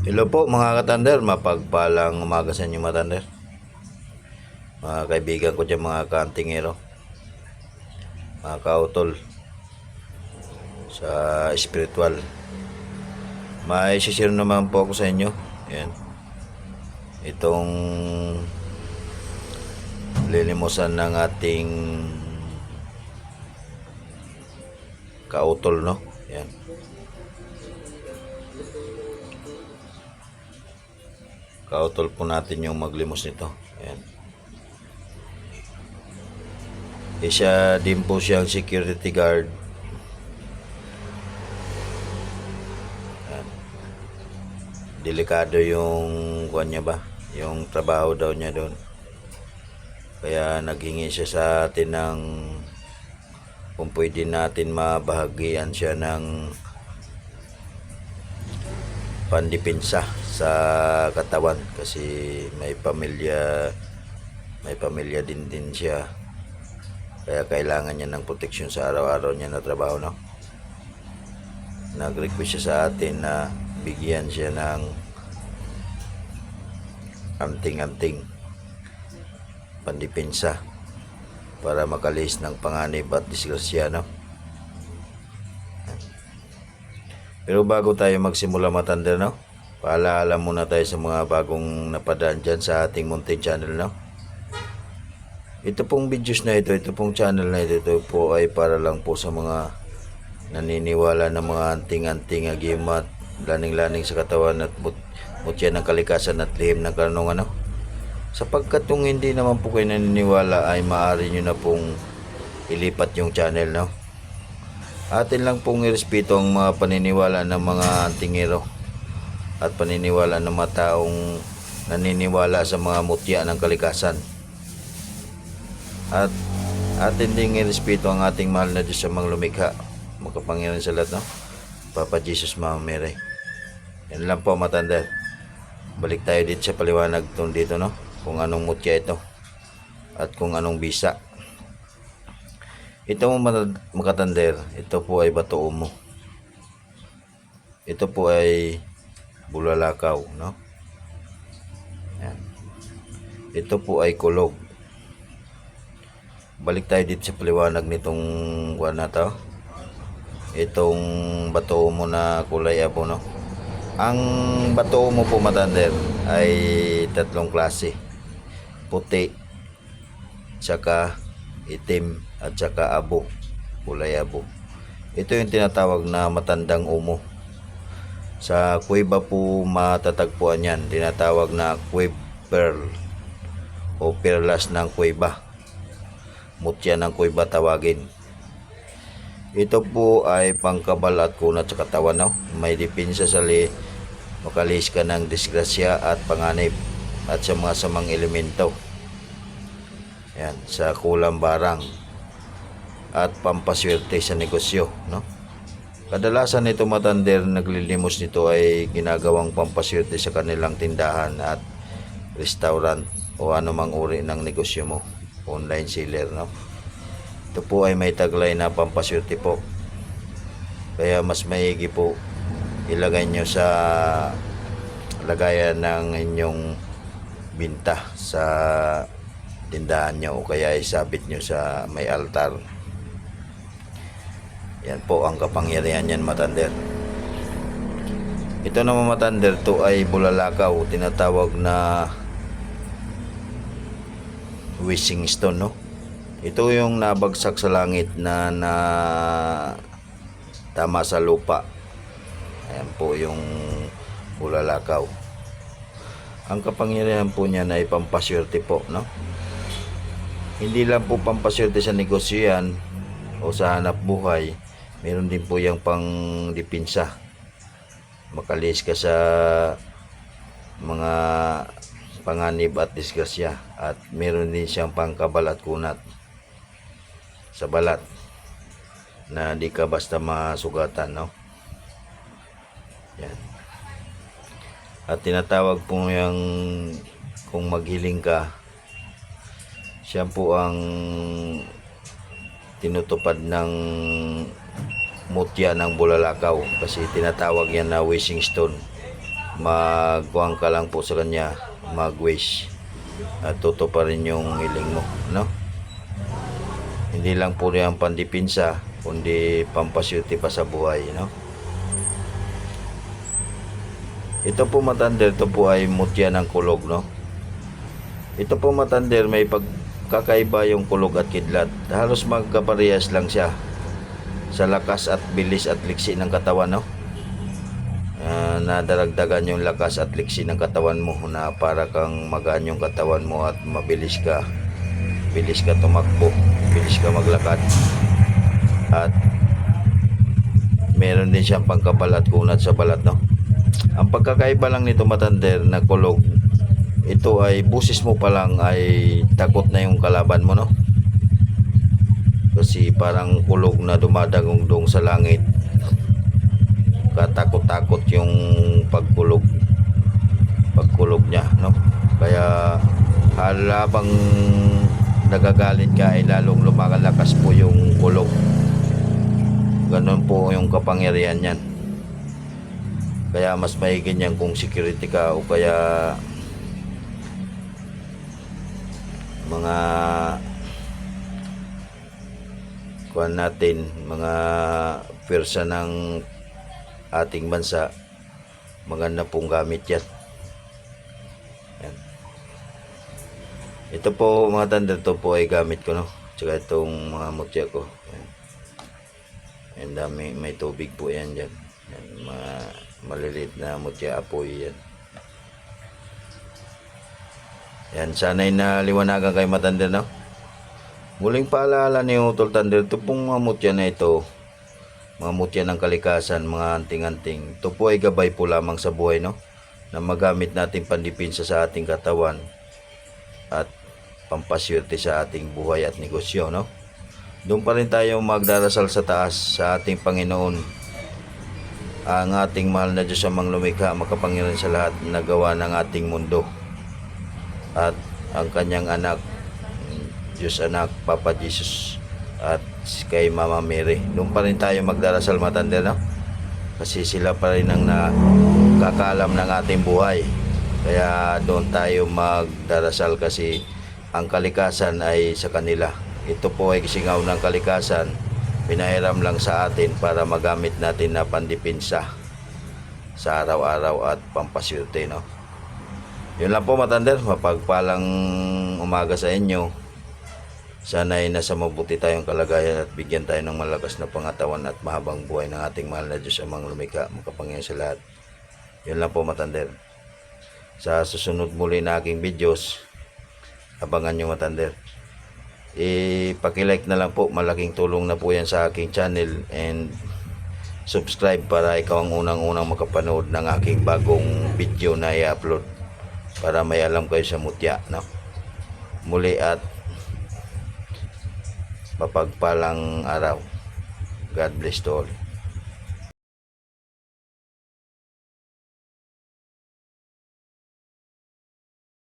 Hello po mga katander, mapagpalang umaga sa inyo mga katander. Mga kaibigan ko dyan mga kantingero. Mga kautol. Sa spiritual. May sisir naman po ako sa inyo. Yan. Itong lilimusan ng ating kautol no. Yan. Kautol po natin yung maglimos nito. Ayan. Isa din po siyang security guard. Ayan. Delikado yung kuwan niya ba? Yung trabaho daw niya doon. Kaya naghingi siya sa atin ng kung pwede natin mabahagian siya ng pandipinsa sa katawan kasi may pamilya may pamilya din din siya. Kaya kailangan niya ng proteksyon sa araw-araw niya na trabaho no? Nag-request siya sa atin na bigyan siya ng anting-anting pandipinsa para makalis ng panganib at disgrasya no Pero bago tayo magsimula matanda, no? Paalaala muna tayo sa mga bagong napadaan dyan sa ating Mountain Channel, no? Ito pong videos na ito, ito pong channel na ito, ito po ay para lang po sa mga naniniwala ng mga anting-anting agimat, laning-laning sa katawan at mut mutya ng kalikasan at lihim ng karunungan, no? Sapagkat kung hindi naman po kayo naniniwala ay maaari nyo na pong ilipat yung channel, no? Atin lang pong irespeto ang mga paniniwala ng mga antingero at paniniwala ng mga taong naniniwala sa mga mutya ng kalikasan. At atin ding irespeto ang ating mahal na Diyos sa mga lumikha. Magkapangyarihan sa lahat, no? Papa Jesus, Mama Mary. Yan lang po, matanda. Balik tayo dito sa paliwanag tong dito, no? Kung anong mutya ito. At kung anong bisa. Ito mo mata- makatander, ito po ay bato umo. Ito po ay bulalakaw, no? Yan. Ito po ay kulog. Balik tayo dito sa paliwanag nitong kuwan na to. Itong bato umo na kulay apo, no? Ang bato umo po matander ay tatlong klase. Puti, tsaka itim at saka abo, kulay abo. Ito yung tinatawag na matandang umo. Sa kuweba po matatagpuan yan, tinatawag na quib pearl o perlas ng kuweba. Mutya ng kuweba tawagin. Ito po ay pangkabal at kunat sa katawan. No? May dipinsa sa li, makalis ka ng disgrasya at panganib at sa mga samang elemento. Yan, sa kulang barang at pampaswerte sa negosyo, no? Kadalasan ito matander naglilimos nito ay ginagawang pampaswerte sa kanilang tindahan at restaurant o anumang uri ng negosyo mo, online seller, no? Ito po ay may taglay na pampaswerte po. Kaya mas maigi po ilagay nyo sa lagayan ng inyong binta sa tindahan nyo o kaya isabit nyo sa may altar. Yan po ang kapangyarihan yan matander. Ito naman matander to ay bulalakaw, tinatawag na wishing stone no. Ito yung nabagsak sa langit na na tama sa lupa. Ayan po yung bulalakaw. Ang kapangyarihan po niya ay pampaswerte po, no? Hindi lang po pampaswerte sa negosyo yan o sa hanap buhay. Meron din po yung pang dipinsa. Makalis ka sa mga panganib at disgrasya. At meron din siyang pangkabal at kunat sa balat na di ka basta masugatan, no? Yan. At tinatawag po yung kung maghiling ka, siya po ang tinutupad ng mutya ng bulalakaw kasi tinatawag yan na wishing stone magkuhan ka lang po sa kanya, mag-wish at toto pa rin yung hiling mo, no? Hindi lang po yan pandipinsa, kundi pampasyuti pa sa buhay, no? Ito po matander, ito po ay mutya ng kulog, no? Ito po matander, may pagkakaiba yung kulog at kidlat. Halos magkaparehas lang siya sa lakas at bilis at liksi ng katawan, no? Ah, nadaragdagan yung lakas at liksi ng katawan mo na para kang magaan yung katawan mo at mabilis ka bilis ka tumakbo bilis ka maglakad. At meron din siyang pangkapal at kunat sa balat no? Ang pagkakaiba lang nito matander na kulog ito ay busis mo pa lang ay takot na yung kalaban mo no kasi parang kulog na dumadagong dong sa langit. Katakot-takot yung pagkulog. Pagkulog niya no? Kaya halabang nagagalit ka ay lalong lumalakas po yung kulog. Ganun po yung kapangyarihan niyan. Kaya mas maigin yan kung security ka o kaya mga kuan natin mga pwersa ng ating bansa. Maganda pong gamit yan. Yan. Ito po mga tanda ito po ay gamit ko no? Tsaka itong mga mutya ko. Yan. Yan dami may tubig po yan dyan. Yan, mga maliliit na mutya apoy yan. Yan sana'y naliwanagan kay matanda no Muling paalala ni Utol Thunder, ito pong mga mutya na ito, mga mutya ng kalikasan, mga anting-anting. Ito po ay gabay po lamang sa buhay, no? Na magamit natin pandipinsa sa ating katawan at pampaswerte sa ating buhay at negosyo, no? Doon pa rin tayo magdarasal sa taas sa ating Panginoon. Ang ating mahal na Diyos amang lumikha, makapangyarihan sa lahat na gawa ng ating mundo. At ang kanyang anak, Diyos anak, Papa Jesus at kay Mama Mary. Doon pa rin tayo magdarasal matanda, no? Kasi sila pa rin ang nakakaalam ng ating buhay. Kaya doon tayo magdarasal kasi ang kalikasan ay sa kanila. Ito po ay kisingaw ng kalikasan. Pinahiram lang sa atin para magamit natin na pandipinsa sa araw-araw at pampaswerte, no? Yun lang po matander, mapagpalang umaga sa inyo. Sana ay nasa mabuti tayong kalagayan at bigyan tayo ng malakas na pangatawan at mahabang buhay ng ating mahal na Diyos amang lumika, makapangyarihan sa lahat. Yun lang po matander. Sa susunod muli na aking videos, abangan nyo matander. I-pakilike na lang po, malaking tulong na po yan sa aking channel and subscribe para ikaw ang unang-unang makapanood ng aking bagong video na i-upload para may alam kayo sa mutya. No? Muli at mapagpalang araw. God bless to all.